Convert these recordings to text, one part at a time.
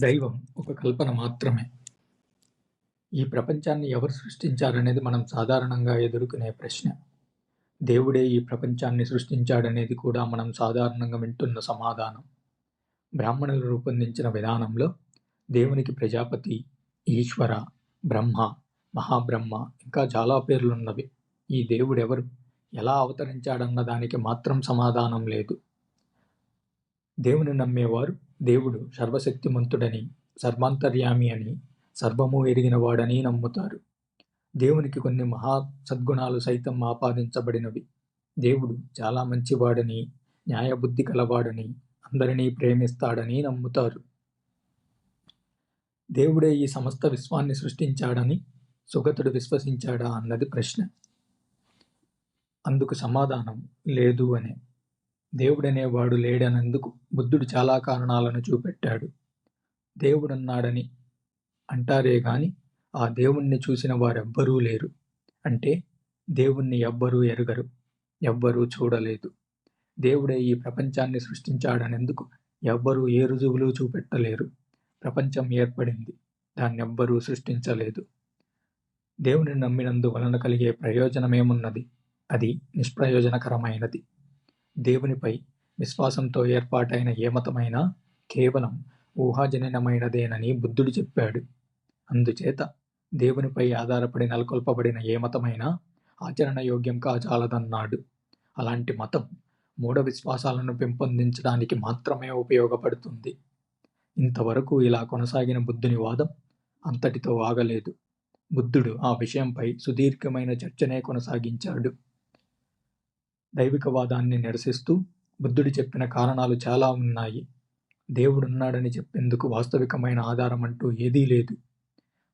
దైవం ఒక కల్పన మాత్రమే. ఈ ప్రపంచాన్ని ఎవరు సృష్టించారనేది మనం సాధారణంగా ఎదుర్కొనే ప్రశ్న. దేవుడే ఈ ప్రపంచాన్ని సృష్టించాడనేది కూడా మనం సాధారణంగా వింటున్న సమాధానం. బ్రాహ్మణులు రూపొందించిన విధానంలో దేవునికి ప్రజాపతి, ఈశ్వర, బ్రహ్మ, మహాబ్రహ్మ ఇంకా చాలా పేర్లున్నవి. ఈ దేవుడెవరు? ఎలా అవతరించాడన్న దానికి మాత్రం సమాధానం లేదు. దేవుని నమ్మేవారు దేవుడు సర్వశక్తిమంతుడని, సర్వాంతర్యామి అని, సర్వము ఎరిగినవాడని నమ్ముతారు. దేవునికి కొన్ని మహా సద్గుణాలు సైతం ఆపాదించబడినవి. దేవుడు చాలా మంచివాడని, న్యాయబుద్ధి కలవాడని, అందరినీ ప్రేమిస్తాడని నమ్ముతారు. దేవుడే ఈ సమస్త విశ్వాన్ని సృష్టించాడని సుగతుడు విశ్వసించాడా అన్నది ప్రశ్న. అందుకు సమాధానం లేదు అనే. దేవుడనేవాడు లేడనందుకు బుద్ధుడు చాలా కారణాలను చూపెట్టాడు. దేవుడన్నాడని అంటారే గాని ఆ దేవుణ్ణి చూసిన వారెవ్వరూ లేరు. అంటే దేవుణ్ణి ఎవ్వరూ ఎరగరు ఎవ్వరూ చూడలేదు. దేవుడే ఈ ప్రపంచాన్ని సృష్టించాడనేందుకు ఎవ్వరూ ఏ రుజువులు చూపెట్టలేరు. ప్రపంచం ఏర్పడింది. దాన్నెవ్వరూ సృష్టించలేదు. దేవుని నమ్మినందువలన కలిగే ప్రయోజనమేమున్నది? అది నిష్ప్రయోజనకరమైనది. దేవునిపై విశ్వాసంతో ఏర్పాటైన ఏ మతమైనా కేవలం ఊహాజననమైనదేనని బుద్ధుడు చెప్పాడు. అందుచేత దేవునిపై ఆధారపడి నెలకొల్పబడిన ఏ మతమైనా ఆచరణయోగ్యం కాచాలదన్నాడు అలాంటి మతం మూఢ విశ్వాసాలను పెంపొందించడానికి మాత్రమే ఉపయోగపడుతుంది. ఇంతవరకు ఇలా కొనసాగిన బుద్ధుని వాదం అంతటితో ఆగలేదు. బుద్ధుడు ఆ విషయంపై సుదీర్ఘమైన చర్చనే కొనసాగించాడు. దైవికవాదాన్ని నిరసిస్తూ బుద్ధుడు చెప్పిన కారణాలు చాలా ఉన్నాయి. దేవుడున్నాడని చెప్పేందుకు వాస్తవికమైన ఆధారమంటూ ఏదీ లేదు.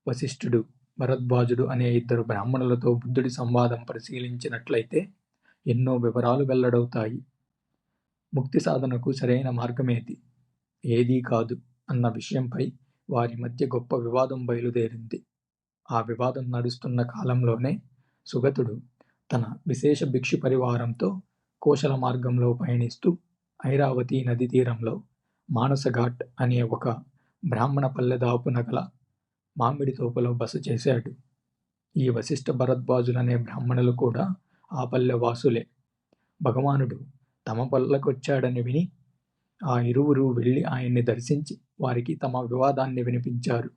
వశిష్ఠుడు, భరద్వాజుడు అనే ఇద్దరు బ్రాహ్మణులతో బుద్ధుడి సంవాదం పరిశీలించినట్లయితే ఎన్నో వివరాలు వెల్లడవుతాయి. ముక్తి సాధనకు సరైన మార్గమేది? ఏదీ కాదు అన్న విషయంపై వారి మధ్య గొప్ప వివాదం బయలుదేరింది. ఆ వివాదం నడుస్తున్న కాలంలోనే సుగతుడు తన విశేష భిక్షు పరివారంతో కోశల మార్గంలో పయనిస్తూ ఐరావతి నది తీరంలో మానసఘాట్ అనే ఒక బ్రాహ్మణ పల్లెదాపున గల మామిడి తోపలో బస చేశాడు. ఈ వశిష్ఠ భరద్వాజులనే బ్రాహ్మణులు కూడా ఆ పల్లె వాసులే. భగవానుడు తమ పల్లెకొచ్చాడని విని ఆ ఇరువురు వెళ్ళి ఆయన్ని దర్శించి వారికి తమ వివాదాన్ని వినిపించారు.